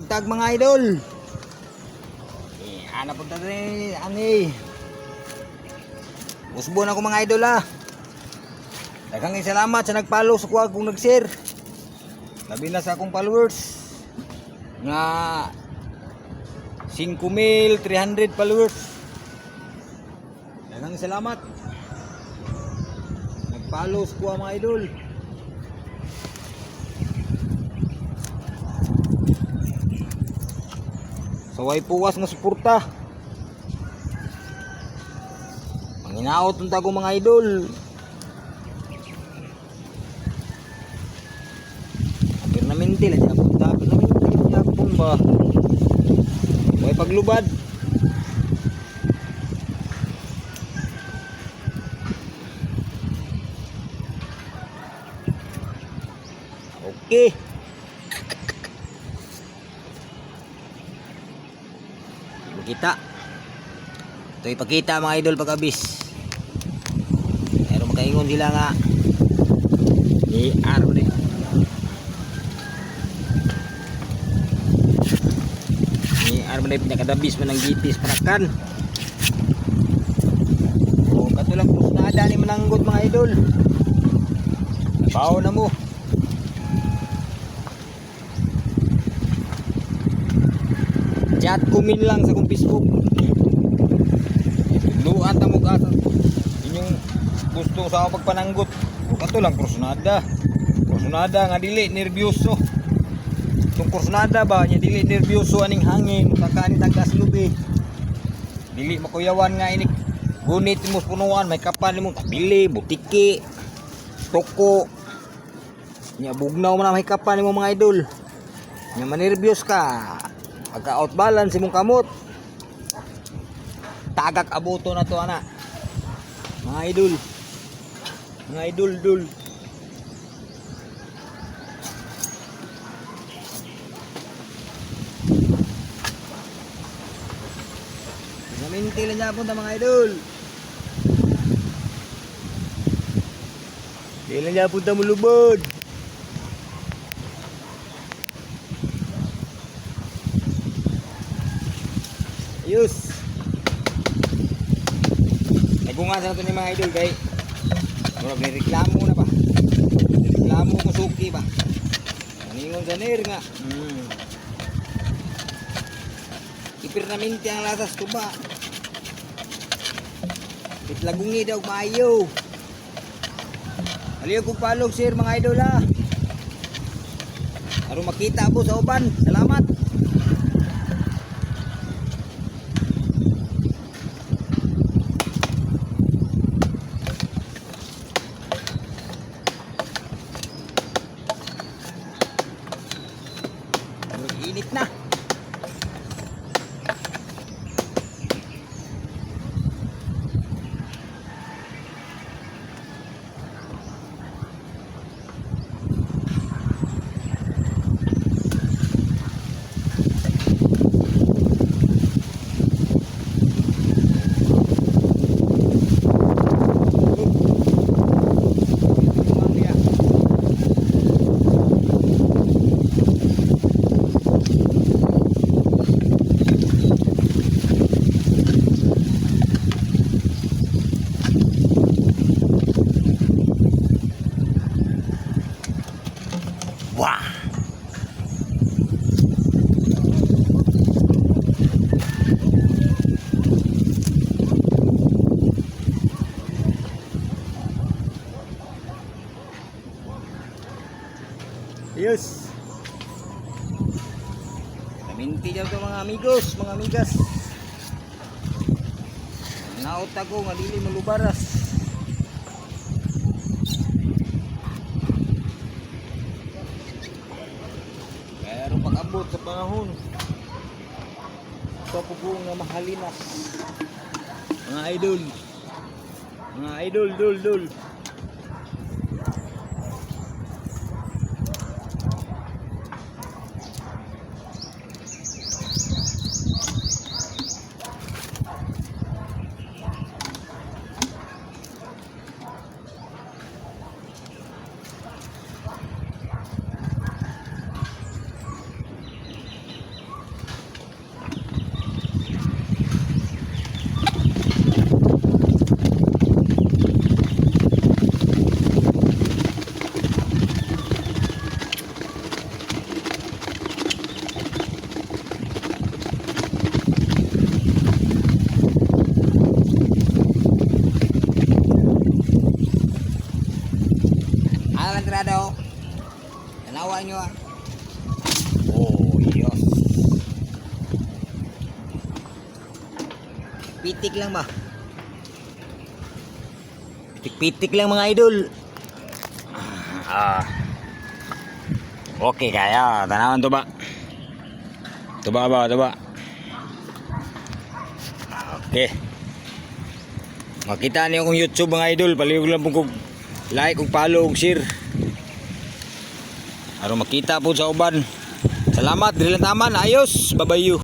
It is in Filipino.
Buntag mga idol. Eh, ana punta rin, ani. Usbo na ko mga idol ah. Daghang salamat sa nagpalo sa kuwag kung nag-share. Labi na sa akong followers. Nga 5,300 followers. Daghang salamat. Nagpalo sa kuwag mga idol. Saway puwas nga suporta. Manginaot unta ko mga idol. Permanente lang siya punta. Permanente lang siya ba. May paglubad. Okay. Kita. Ito ipakita mga idol pagkabis. Pero makaingon sila nga. Aro ni. Ni aro na pinakadabis man ng gitis panakan. O katulang kusnada ni mananggot mga idol. Bawo na mo. Chat kumin lang sa kong Facebook. Luan ta mo asa. Inyong gusto sa ako pagpananggot. Kato lang kursunada. Kursunada nga dili nervyoso. Itong kursunada ba nya dili nervyoso aning hangin saka ani tagas lubi. Dili makuyawan nga ini gunit mo punuan may kapan mo tabili butiki toko nya bugnaw man may kapan mo mga idol nya manervyos ka pagka outbalance imong kamot. Tagak abuto na to ana. Mga idol. Mga idol dul. Naminti lang niya punta mga idol. Di lang niya punta mulubod Ayos. Nagunga sa ito ni mga idol kay Murag may reklamo na ba? Reklamo ko suki ba? Kaningon sa nir nga. Hmm. Ipirnaminti ang lasas ko ba? Itlagungi daw maayo. Aliyo kong palog sir mga idol ha. Aron makita po sa uban. Salamat. Init na. Wah. Yes. Kaminti daw mga amigos, mga amigas. Naot ako nga dili malubaras. Pero pag-abot sa panahon, sa pugo nga mahalinas. Mga idol. Mga idol, dol, dol. Pitik-pitik lang ba? Pitik-pitik lang mga idol. Ah. Okay kaya, tanawan to ba? Tuba ba, tuba. Okay. Makita niyo akong YouTube mga idol, palihog lang po kog like ug follow ug share. Aron makita po sa uban. Salamat, dili taman. Ayos. Babayu.